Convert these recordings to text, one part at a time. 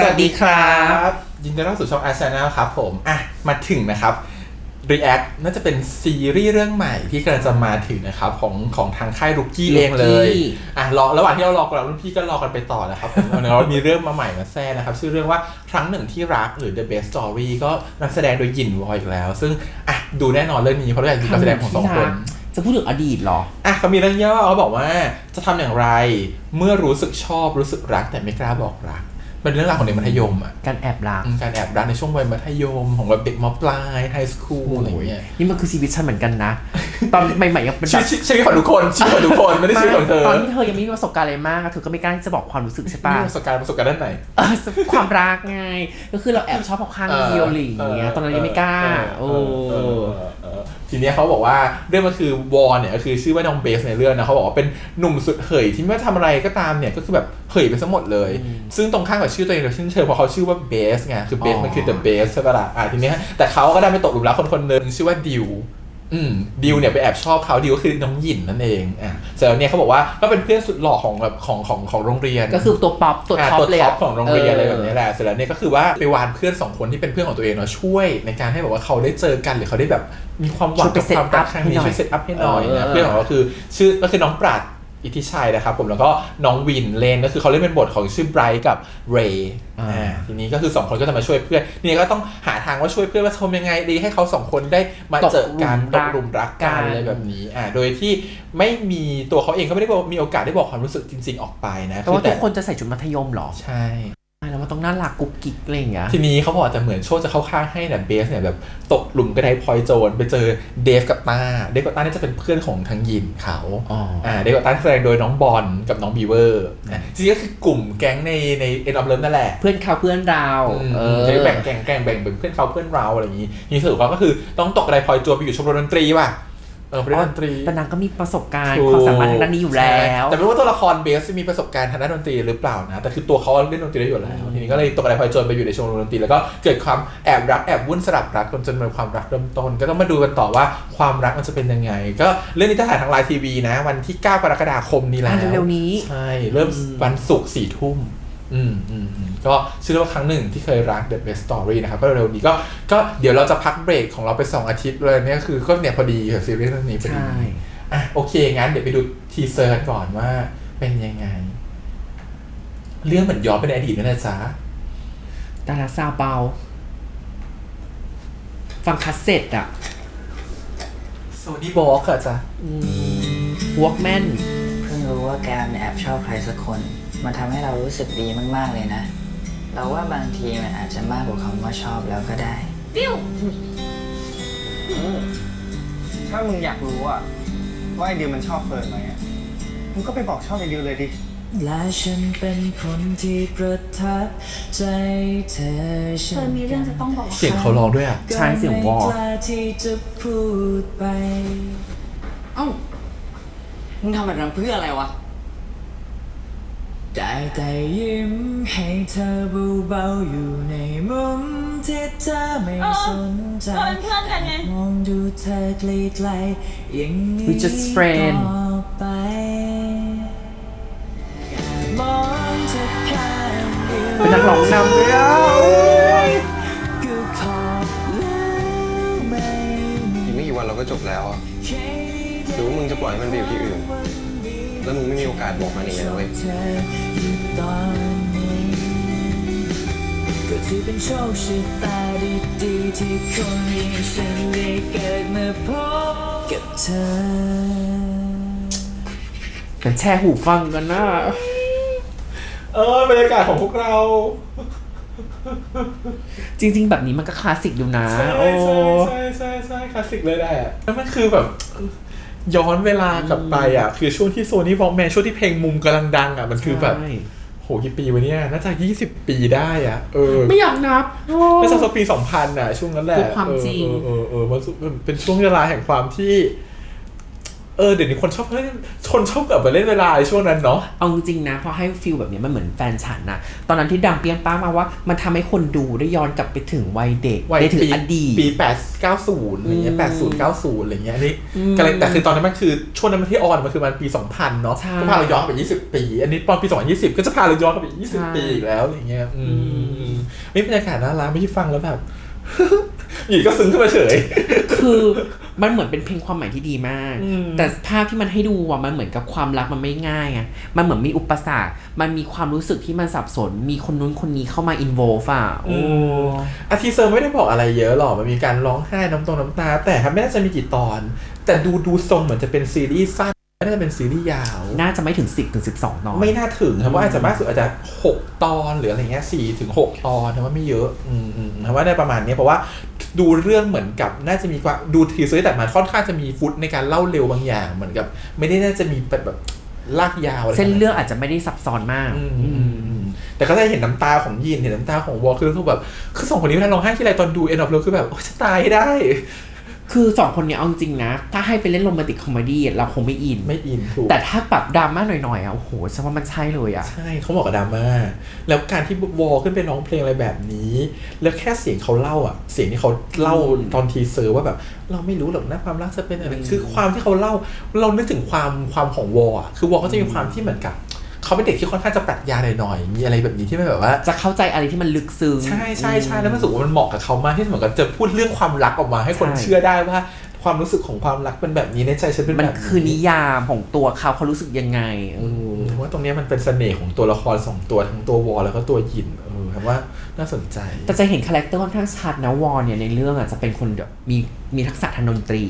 สวัสดีครับยินดีต้อนรับสู่ช่อง a อ Channel ครับผมอะมาถึงนะครับ React น่าจะเป็นซีรีส์เรื่องใหม่ที่กำลังจะมาถึงนะครับของของทางค่ายรุกกี้เองเลย Rookie อะรอระหว่างที่เรารอกันรุ่นพี่ก็รอกันไปต่อนะครับผมวันนี้เรามีเรื่องมาใหม่มาแทรกนะครับ ชื่อเรื่องว่าครั้งหนึ่งที่รักหรือ The Best Story ก็นักแสดงโดยหยินวอยอีกแล้ว ซึ่งอะดูแน่นอนเรื่องนี้เพราะเราอยากดูการแสดงของสองคนจะพูดถึงอดีตเหรอ อะเขามีเรื่องย่อเขาบอกว่าจะทำอย่างไร เมื่อรู้สึกชอบรู้สึกรักแต่ไม่กล้าบอกรัก เป็นเรื่องราวของเด็กมัธยมอะการแอบรักอืมการแอบรักในช่วงวัยมัธยมของแบบเด็กมปลายไฮสคูลอะไรอย่างเงี้ยนี่มันคือชีวิตฉันเหมือนกันนะ ตอนใหม่ๆยังเป็นชีแบวิตบชีวิตของทุกคนชีวิตของทุกคนไม่ได้ชีวิตของเธอตอนที่เธอยังไม่มีประสบการณ์อะไรมากอะเธอก็ไม่กล้าที่จะบอกความรู้สึกใช่ปะมีประสบการณ์ประสบการณ์ด้านไหนเออความรักไงก็คือเราแอบชอบเขาข้างเดียวหรืออย่างเงี้ยตอนนั้นยังไม่กล้าโอ้เออเออ ทีเนี้ยเขาบอกว่าเรื่องมันคือวอเนี่ยก็คือชื่อว่าน้องเบสในเรื่องนะเขาบอกว่าเป็นหนุ่มสุดเห่ยที่ไม่ว่าทำอะไรก็ตามเนี่ยก็คือแบบเห่ยไปซะหมดเลย ซึ่งตรงข้ามกับชื่อตัวเองเราชื่นเชิญเพราะเขาชื่อว่าเบสไงคือเบสอ๋อมันคือ the best ใช่ปะล่ะอะทีเนี้ยแต่เขาก็ได้ไปตกหลุมรักคนคนหนึ่งชื่อว่าดิว อืมดิวเนี่ยไปแอบชอบเขาดิวก็คือน้องหยินนั่นเองอะเสร็จแล้วเนี่ยเขาบอกว่าก็เป็นเพื่อนสุดหล่อของแบบของของของโรงเรียนก็คือตัวป๊อปตัวาท็อปตัวเลยท็ออะปของโรงเรียนอะไรแบบนี้แหละเสร็จแล้วเนี่ยก็คือว่าไปวานเพื่อนสองคนที่เป็นเพื่อนของตัวเองเนาะช่วยในการให้แบบว่าเขาได้เจอกันหรือเขาได้แบบมีความหวังกับความรักครั้งนี้ช่วยเซตอัพให้หน่อยนะเพื่อนของเราคือชื่อก็คือน้องปราด อิทธิชัยนะครับผมแล้วก็น้องวินเลนก็คือเขาเล่นเป็นบทของชื่อไบรท์กับเรย์อ่าทีนี้ก็คือสองคนก็จะมาช่วยเพื่อนนี่ก็ต้องหาทางว่าช่วยเพื่อนว่าทำยังไงดีให้เขาสองคนได้มาเจอกันตกหลุมรักกันอะไรแบบนี้อ่าโดยที่ไม่มีตัวเขาเองก็ไม่ได้มีโอกาสได้บอกความรู้สึกจริง ๆ ออกไปนะแต่ว่าทุกคนจะใส่ชุดมัธยมเหรอใช่ใช่แล้ว มันต้องน่ารักกุ๊กกิ๊กอะไรอย่างเงี้ยทีนี้เขาบอกแต่เหมือนโชคจะเข้าข้างให้เนี่ยเบสเนี่ยแบบตกหลุมกระไดพลอยโจรไปเจอเดฟกับต้าเดฟกับต้านี่จะเป็นเพื่อนของทางยินเขาอ๋ออ่อ่าเดฟกับต้าแสดงโดยน้องบอลกับน้องบีเวอร์นะจริงๆก็คือกลุ่มแก๊งในในเอ็นออฟเลิฟนั่นแหละเพื่อนเขาเพื่อนเราเออจะแบ่งแก๊งแบ่งแบ่งเป็นเพื่อนเขาเพื่อนเราอะไรอย่างนี้นี่สรุปว่าก็คือต้องตกกระไดพลอยโจรไปอยู่ชมรมดนตรีว่ะ เออไปเล่นดนตรีแต่นางก็มีประสบการณ์ความสามารถทางด้านนี้อยู่แล้ว แต่ไม่รู้ว่าตัวละครเบสจะมีประสบการณ์ทางด้านดนตรีหรือเปล่านะ แต่คือตัวเขาเล่นดนตรีได้อยู่แล้ว ทีนี้ก็เลยตกกระไดพลอยโจรไปอยู่ในชมรมดนตรีแล้วก็เกิดความแอบรักแอบวุ่นสลับรักจนจนเป็นความรักเริ่มต้น ก็ต้องมาดูกันต่อว่าความรักมันจะเป็นยังไง ก็เรื่องนี้จะถ่ายทางไลน์ทีวีนะ วันที่ 9 กรกฎาคมนี้แล้วอะเร็วๆนี้ใช่เริ่มวันศุกร์สี่ทุ่ม อืมอืมอืมก็ชื่อว่าครั้งหนึ่งที่เคยรัก The Best Story นะครับก็เร็วๆนี้ก็ก็เดี๋ยวเราจะพักเบรกของเราไป 2 อาทิตย์เลยเนี่ยคือก็เนี่ยพอดีกับซีรีส์เรื่องนี้พอดีใช่อะโอเค งั้นเดี๋ยวไปดูทีเซอร์กันก่อนว่าเป็นยังไง เรื่องเหมือนย้อนไปในอดีตนั่นแหละจ๊ะดาราซาวเบาฟังคัสเซ็ตอะโซนี่บอกอะจ๊ะวอล์กแมนเพิ่งรู้ว่าการแอบชอบใครสักคน มันทำให้เรารู้สึกดีมากๆเลยนะ เราว่าบางทีมันอาจจะมากกว่าคำว่าชอบแล้วก็ได้ถ้ามึงอยากรู้อะว่าไอเดียมันชอบเฟิร์นไหมอะมึงก็ไปบอกชอบไอเดียเลยดิ และฉันเป็นคนที่ประทับใจเธอเธอมีเรื่องจะต้องบอกเสียงเขาร้องด้วยอะใช่เสียงวอลกล้าที่จะพูดไป เอ้า มึงทำแบบนั้นเพื่ออะไรวะ ได้แต่ยิ้มให้เธอเบาๆอยู่ในมุมที่เธอไม่สนใจเออเพื่อนกันไง มองดูเธอไกลๆอย่างนี้ We just friend ต่อไปมองเธอข้างเดียวเป็นนักร้องนำด้วยอะก็พอแล้วไม่มีอีกไม่กี่วันเราก็จบแล้วอะใครหรือว่ามึงจะปล่อยให้มันไปอยู่ที่อื่น แล้วมึงไม่มีโอกาสบอกมันอีกเลยนะเว้ยเธออยู่ตอนนี้ก็ถือเป็นโชคชะตาดีๆที่คนอย่างฉันได้เกิดมาพบกับเธอเป็นแช่หูฟังกันนะเออบรรยากาศของพวกเรา จริง ๆ แบบนี้มันก็คลาสสิกอยู่นะ ใช่โอ้ ใช่ใช่ใช่ใช่คลาสสิกเลยแหละแล้วมันคือแบบ ย้อนเวลากลับไปอะ คือช่วงที่โซนี่บอกแมนช่วงที่เพลงมุมกำลังดังอะ มันคือแบบใช่โหกี่ปีวะเนี่ยน่าจะยี่สิบปีได้อะเออไม่อยากนับโอ้น่าจะสักปีสองพันอะ ช่วงนั้นแหละคือความจริงเออเออเออเออมันมันเป็นช่วงเวลาแห่งความที่ เออเดี๋ยวนี้คนชอบเล่นคนชอบแบบไปเล่นเวลาในช่วงนั้นเนาะเอาจริงๆนะพอให้ฟิลแบบเนี้ยมันเหมือนแฟนฉันนะตอนนั้นที่ดังเปรี้ยงป้างมาว่า มันทำให้คนดูได้ย้อนกลับไปถึงวัยเด็กวัยได้ถึงปีอดีตปีแปดเก้าศูนย์อะไรเงี้ยอืมแปดศูนย์เก้าศูนย์อะไรเงี้ยอันนี้อืมก็เลยแต่คือตอนนั้นมันคือช่วงนั้นมันที่ออนมันคือมันปีสองพันเนาะใช่ก็พาเราย้อนไปยี่สิบปี อันนี้ตอนปีสองพันยี่สิบก็จะพาเราย้อนกลับไปยี่สิบใช่ปีอีกแล้วอะไรเงี้ยอือืมนี่บรรยากาศน่ารักไม่ที่ฟังแล้วแบบ อยู่ก็ซึ้งขึ้นมาเฉย คือมันเหมือนเป็นเพลงความหมายที่ดีมากอืมแต่ภาพที่มันให้ดูอะมันเหมือนกับความรักมันไม่ง่ายอะมันเหมือนมีอุปสรรค มันมีความรู้สึกที่มันสับสน มีคนนู้นคนนี้เข้ามาอินโวฟอะโอ้อาทีเซอร์ไม่ได้บอกอะไรเยอะหรอก มันมีการร้องไห้น้ำตรงน้ำตา แต่ครับไม่น่าจะมีกี่ตอน แต่ดูดูทรงเหมือนจะเป็นซีรีส์สั้นไม่ น่าจะเป็นซีรีส์ยาว น่าจะไม่ถึง 10ถึง12 ตอน ไม่น่าถึงครับว่าอาจจะมากสุดอาจจะหกตอนหรืออะไรเงี้ยสี่ถึงหกตอนนะว่าไม่เยอะอืมอืมครับว่าได้ประมาณนี้เพราะว่าดูเรื่องเหมือนกับน่าจะมีความดูทีเซอร์แต่มันค่อนข้างจะมีฟุตในการเล่าเร็วบางอย่างเหมือนกับ ไม่ได้น่าจะมีแบบแบบลากยาวอะไรเส้นเรื่องอาจจะไม่ได้ซับซ้อนมากอืมอืมอืมแต่ก็ได้เห็นน้ำตาของยินเห็นน้ำตาของวอลคือคือแบบคือสองคนนี้เวลาร้องไห้ที่ไรตอนดูเอ็นออฟเลิฟคือแบบโอ้จะตายให้ได้ คือสองคนเนี้ยเอาจริงๆนะ ถ้าให้ไปเล่นโรแมนติกคอมเมดี้เราคงไม่อิน ไม่อินถูกแต่ถ้าแบบดราม่าหน่อยๆอะโอ้โหฉันว่ามันใช่เลยอะ ใช่เขาบอกกับดราม่าแล้วการที่วอลขึ้นไปร้องเพลงอะไรแบบนี้ แล้วแค่เสียงเขาเล่าอะ เสียงที่เขาเล่าอืมตอนทีเซอร์ว่าแบบ เราไม่รู้หรอกนะความรักจะเป็นอะไรคือความที่เขาเล่าเรานึกถึงความความของวอลอะคือวอลก็จะมีความที่เหมือนกับ เขาเป็นเด็กที่ค่อนข้างจะปรัชญาหน่อยๆมีอะไรแบบนี้ที่มันแบบว่า จะเข้าใจอะไรที่มันลึกซึ้งใช่ใช่ใช่แล้วมันรู้สึกว่ามันเหมาะกับเขามากที่เหมือนกับจะพูดเรื่องความรักออกมา ให้คนใช่เชื่อได้ว่าความรู้สึกของความรักเป็นแบบนี้ในใจฉันเป็นมันแบบนี้คือนิยามของตัวเขาเขารู้สึกยังไงเออผมว่าตรงเนี้ยมันเป็นเสน่ห์ของตัวละครสองตัวทั้งตัววอลแล้วก็ตัวยินเออคำว่า น่าสนใจ แต่จะเห็นคาแรคเตอร์ค่อนข้างชัดนะวอนเนี่ยในเรื่องอะจะเป็นคนแบบมีมีทักษะทางดนตรี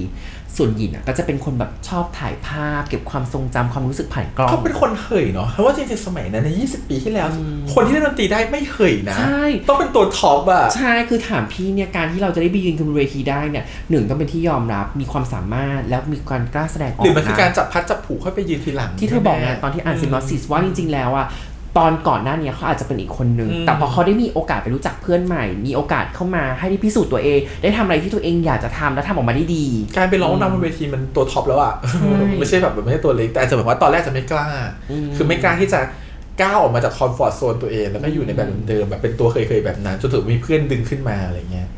ส่วนหยินอะก็จะเป็นคนแบบชอบถ่ายภาพ เก็บความทรงจำความรู้สึกผ่านกล้อง เขาเป็นคนเหยเนาะเพราะว่าจริงๆสมัยนั้นใน 20 ปีที่แล้วอืมคนที่เล่นดนตรีได้ไม่เหยนะ ใช่ ต้องเป็นตัวท็อปอะใช่ คือถามพี่เนี่ยการที่เราจะได้ไปยืนบนเวทีได้เนี่ยหนึ่งต้องเป็นที่ยอมรับมีความสามารถแล้วมีการกล้าแสดงออกหรือมันคือการนะจับพัดจับผูค่อยไปยืนทีหลังที่เธอบอกไงแๆตอนที่อ่านซินอสซิสว่าจริงๆแล้วอะ ตอนก่อนหน้าเนี้เขาอาจจะเป็นอีกคนนึงอืมแต่พอเขาได้มีโอกาสไปรู้จักเพื่อนใหม่ มีโอกาสเข้ามาให้ได้พิสูจน์ตัวเอง ได้ทำอะไรที่ตัวเองอยากจะทำและทำออกมาได้ดี การไปร้องนำบนเวทีมันตัวท็อปแล้วอะใช่ไม่ใช่แบบไม่ใช่ตัวเล็ก แต่อาจจะเหมือนว่าตอนแรกจะไม่กล้าอืมคือไม่กล้าที่จะก้าวออกมาจากคอมฟอร์ทโซนตัวเอง แล้วก็อยู่ในแบบเดิมๆแบบเป็นตัวเคยๆแบบนั้นจนถึงมีเพื่อนดึงขึ้นมาอะไรเงี้ยอืมอืมเพ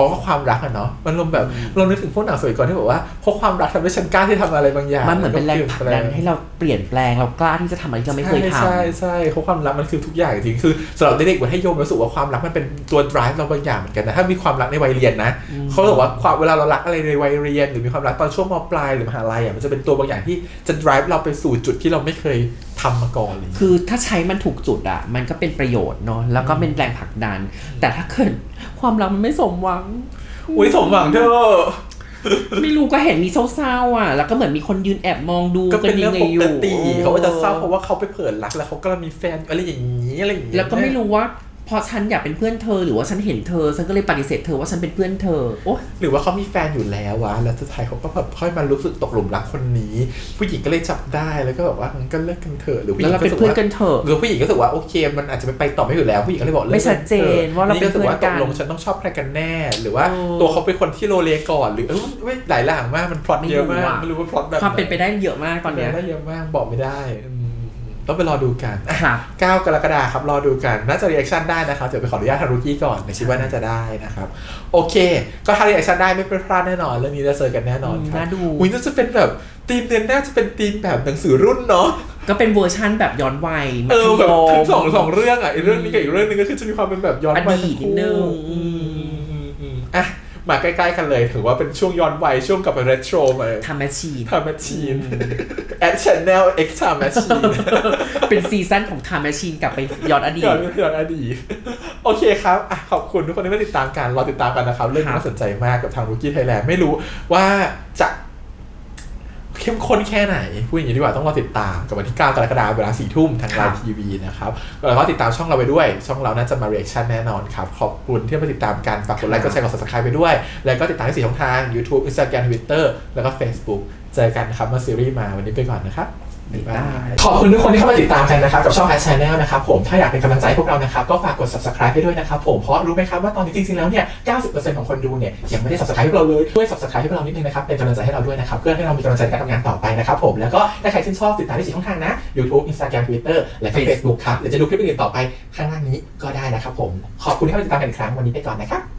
ราะว่าความรักอะเนาะมันลมณ์แบบเรานึกถึงพวกหนังสมัยก่อนที่บอกว่าเพราะความรักทำให้ฉันกล้าที่ทำอะไรบางอย่าง มันเหมือนเป็นแรงผลักดันล้วให้เราเปลี่ยนแปลงเรากล้าที่จะทำอะไรที่เราไม่เคยทำใช่ใช่ใช่เพราะความรักมันคือทุกอย่างจริงๆคือสำหรับเด็กๆวัธยมรู้สึกว่าความรักมันเป็นตัว drive เราบางอย่างเหมือนกันนะถ้ามีความรักในวัยเรียนนะเขาบอกว่าความเวลาเรารักอะไรในวัยเรียน หรือมีความรักตอนช่วงมปลายหรือมหาลัยอะมันจะเป็นตัวบางอย่างที่จะ drive เราไปสู่จุดที่เราไม่เคย ทำมาก่อนเลย คือถ้าใช้มันถูกจุดอะมันก็เป็นประโยชน์เนาะแล้วก็เป็นแรงผลักดัน แต่ถ้าเกิดความรักมันไม่สมหวังอุ้ยสมหวังเธอไม่รู้ก็เห็นมีเศร้าๆอะ แล้วก็เหมือนมีคนยืนแอบมองดูก็กัเป็นนยัเรื่องงไงปอกยู่ติเขาก็จะเศร้าเพราะว่าเขาไปเผลอรักแล้วเขาก็มีแฟนอะไรอย่างนี้อะไรอย่างนี้แล้วก็ไม่รู้ว่า พอฉันอยากเป็นเพื่อนเธอหรือว่าฉันเห็นเธอ ฉันก็เลยปฏิเสธเธอว่าฉันเป็นเพื่อนเธอโอ๊ยหรือว่าเขามีแฟนอยู่แล้ววะแล้วสุดท้ายเขาก็แบบค่อยมารู้สึกตกหลุมรักคนนี้ ผู้หญิงก็เลยจับได้แล้วก็แบบว่างั้นก็เลิกกันเถอะหรือผู้หแล้ญิวงเราก็เป็นรู้สึกเพื่อนว่ากันเถอะหรือผู้หญิงก็รู้สึกว่าโอเค มันอาจจะไม่ไปต่อไม่อยู่แล้วผู้หญิงก็เลยบอกเลิกไม่ชัดเจนว่าเราเป็นก็รู้สึกว่าเพื่ตอนกันกลงฉันต้องชอบใครกันแน่ หรือว่าเออตัวเขาเป็นคนที่โลเลก่อน หรือเออเว้ยหลายอย่างมากมันพล็อตไม่เยอะมากรู้อะไม่รู้ว่าพล็อตแบบความเป็นไปได้เยอะมากตอนเนี้ยได้เยอะมากบอกไม่ได้อืม ต้องไปรอดูกันอะครับ9กรกฎาคมครับรอดูกันน่าจะรีแอคชั่นได้นะครับเดี๋ยวไปขออนุญาตทางรุกี้ก่อนแต่คิดว่าน่าจะได้นะครับ โอเค ก็ถ้ารีแอคชั่นได้ไม่พลาดแน่นอน เรื่องนี้จะเจอกันแน่นอนครับน่าดูอุ้ยน่าจะเป็นแบบธีมเดือนหน้าจะเป็นธีมแบบหนังสือรุ่นเนาะก็เป็นเวอร์ชั่นแบบย้อนวัยเออแบบมัธยทั้งมสองสองเรื่องอะอีกเรื่องนี้กับอีกเรื่องนึงก็คือจะมีความเป็นแบบย้อนวัยอดีทั้ตงนิดนึคู่งอืมอืมอืมอะ มาใกล้ๆกันเลย ถือว่าเป็นช่วงย้อนวัยช่วงกลับไปเรโทรมาทำแมชชีนทำแมชชีนแอดชแนลเอ็กซ์ทำแมชชีนเป็นซีซั่นของ Time Machine กลับไปย้อนอดีตย้อนย้อนอดีตโอเคครับอะขอบคุณทุกคนที่มาติดตามกันรอติดตามกันนะครับ เรื่องนี้ครับน่าสนใจมากกับทาง Rookie Thailand ไม่รู้ว่าจะ เข้มข้นแค่ไหนพูดอย่างนี้ดีกว่าต้องรอติดตามกับวันที่ 9 กรกฎาคมเวลา4ทุ่มทางไลน์ทีวีนะครับแล้วก็ติดตามช่องเราไปด้วย ช่องเราน่าจะมาเรีแอคชั่นแน่นอนครับ ขอบคุณที่มาติดตามกันฝากกดไลค์กดแชร์กด subscribe ไปด้วย แล้วก็ติดตามที่สี่ช่องทาง YouTube Instagram Twitter แล้วก็ Facebook เจอกันครับเมื่อซีรีส์มาวันนี้ไปก่อนนะครับบ๊ายบาย ขอบคุณทุกคนที่เข้ามาติดตามกันนะครับ กับช่อง a d Channel นะครับผมถ้าอยากเป็นกำลังใจให้พวกเรานะครับ ก็ฝากกด subscribe ให้ด้วยนะครับผมเพราะรู้ไหมครับว่าตอนนี้จริงๆแล้วเนี่ย 90%ของคนดูเนี่ย ยังไม่ได้ subscribe พวกเราเลยช่วย subscribe ให้พวกเรานิดนึงนะครับ เป็นกำลังใจให้เราด้วยนะครับ เพื่อให้เรามีกำลังใจในการทำงานต่อไปนะครับผมแล้วก็ถ้าใครชื่นชอบติดตามได้สี่ช่องทางนะ YouTube Instagram Twitter และก็ Facebook ครับหรือจะดูคลิปอื่นๆต่อไปข้างล่างนี้ก็ได้นะครับผมขอบคุณที่เข้ามาติดตามกันอีกครั้งวันนี้ไปก่อนนะครับ